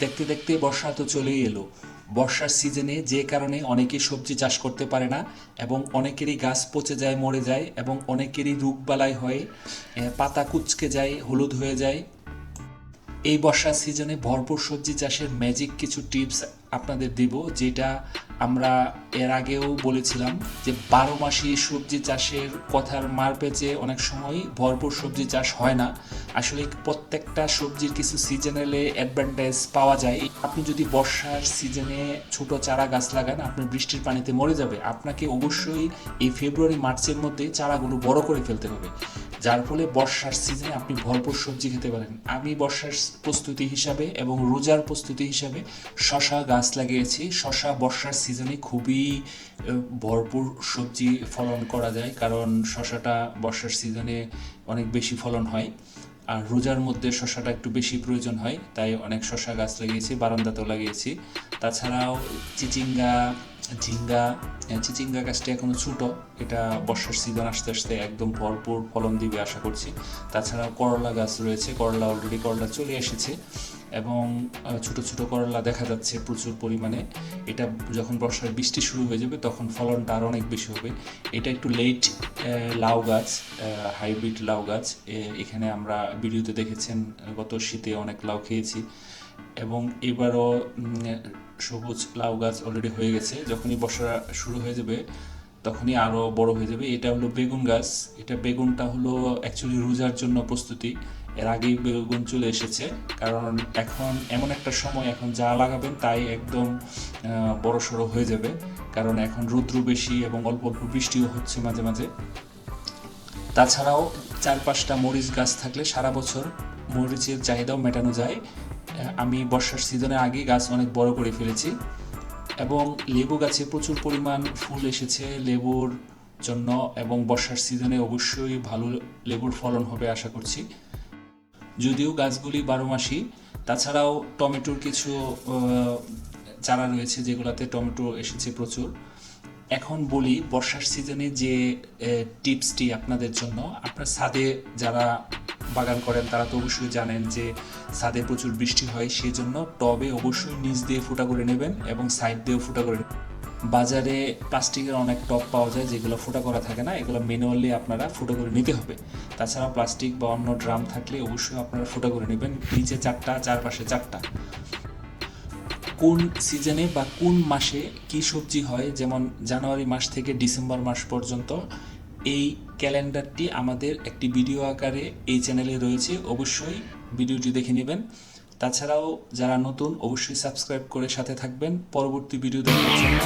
দেখতে দেখতে বর্ষা তো চলেই এলো। বর্ষার সিজনে যে কারণে অনেকে সবজি চাষ করতে পারে না এবং অনেকেরই গাছ পচে যায়, মরে যায় এবং অনেকেরই রোগবালাই হয় পাতা কুচকে যায়, হলুদ হয়ে যায়। এই বর্ষার সিজনে ভরপুর সবজি চাষের ম্যাজিক কিছু টিপস আপনাদের দিব, যেটা আমরা এর আগেও বলেছিলাম যে বারো মাসি সবজি চাষের কথার মার পেঁচে অনেক সময় ভরপুর সবজি চাষ হয় না। আসলে প্রত্যেকটা সবজির কিছু সিজনালে অ্যাডভান্টেজ পাওয়া যায়। আপনি যদি বর্ষার সিজনে ছোট চারা গাছ লাগান, আপনার বৃষ্টির পানিতে মরে যাবে। আপনাকে অবশ্যই এই ফেব্রুয়ারি মার্চের মধ্যে চারাগুলো বড় করে ফেলতে হবে। যার ফলে বর্ষার সিজনে আপনি ভরপুর সবজি খেতে পারেন। আমি বর্ষার প্রস্তুতি হিসাবে এবং রোজার প্রস্তুতি হিসাবে শশা গাছ লাগিয়েছি। শশা বর্ষার সিজনে খুবই ভরপুর সবজি ফলন করা যায় কারণ শশাটা বর্ষার সিজনে অনেক বেশি ফলন হয়। আর রোজার মধ্যে শশাটা একটু বেশি প্রয়োজন হয়, তাই অনেক শশা গাছ লাগিয়েছি, বারান্দাতেও লাগিয়েছি। তাছাড়াও চিচিঙ্গা ঝিঙ্গা চিচিঙ্গা গাছটা এখনও ছোট। এটা বর্ষার সিজন আসতে আসতে একদম ভরপুর ফলন দিবে আশা করছি। তাছাড়া করলা গাছ রয়েছে। করলা অলরেডি করলা চলে এসেছে এবং ছোট ছোট করলা দেখা যাচ্ছে প্রচুর পরিমাণে। এটা যখন বর্ষার বৃষ্টি শুরু হয়ে যাবে তখন ফলনটা আরও অনেক বেশি হবে। এটা একটু লেট লাউ গাছ হাইব্রিড লাউ গাছ। এখানে আমরা ভিডিওতে দেখেছেন, গত শীতে অনেক লাউ খেয়েছি। এবং এবারও সবুজ লাউ গাছ অলরেডি হয়ে গেছে। যখনই বর্ষা শুরু হয়ে যাবে, তখনই আরও বড় হয়ে যাবে। এটা হলো বেগুন গাছ। এটা বেগুনটা হলো অ্যাকচুয়ালি রোজার জন্য প্রস্তুতি। এর আগেই বেগুন চলে এসেছে। কারণ এখন এমন একটা সময়, এখন যা লাগাবেন তাই একদম বড় সড়ো হয়ে যাবে। কারণ এখন রৌদ্র বেশি এবং অল্প অল্প বৃষ্টিও হচ্ছে মাঝে মাঝে। তাছাড়াও চার পাঁচটা মরিচ গাছ থাকলে সারা বছর মরিচের চাহিদাও মেটানো যায়। আমি বর্ষার সিজনের আগে গাছ অনেক বড় করে ফেলেছি। এবং লেবু গাছে প্রচুর পরিমাণ ফুল এসেছে লেবুর জন্য এবং বর্ষার সিজনে অবশ্যই ভালো লেবুর ফলন হবে আশা করছি। যদিও গাছগুলি বারো মাসি, তাছাড়াও টমেটোর কিছু চারা রয়েছে যেগুলোতে টমেটো এসেছে প্রচুর। এখন বলি বর্ষার সিজনে যে টিপসটি আপনাদের জন্য, আপনার ছাদে যারা বাগান করেন, তারা তো অবশ্যই জানেন যে ছাদে প্রচুর বৃষ্টি হয় সেই জন্য টবে অবশ্যই নিচ দিয়ে ফুটা করে নেবেন এবং সাইড দিয়েও ফুটা করে। বাজারে প্লাস্টিকের অনেক টব পাওয়া যায় যেগুলো ফুটা করা থাকে না, এগুলো ম্যানুয়ালি আপনারা ফুটো করে নিতে হবে তাছাড়া প্লাস্টিক বা অন্য ড্রাম থাকলে অবশ্যই আপনারা ফুটো করে নেবেন, নিচে চারটা, চারপাশে চারটা কোন সিজনে বা কোন মাসে কি সবজি হয়, যেমন জানুয়ারি মাস থেকে ডিসেম্বর মাস পর্যন্ত এই ক্যালেন্ডারটি আমাদের একটি ভিডিও আকারে এই চ্যানেলে রয়েছে, অবশ্যই ভিডিওটি দেখে নেবেন। তাছাড়াও যারা নতুন, অবশ্যই সাবস্ক্রাইব করে সাথে থাকবেন। পরবর্তী ভিডিও দেখার জন্য।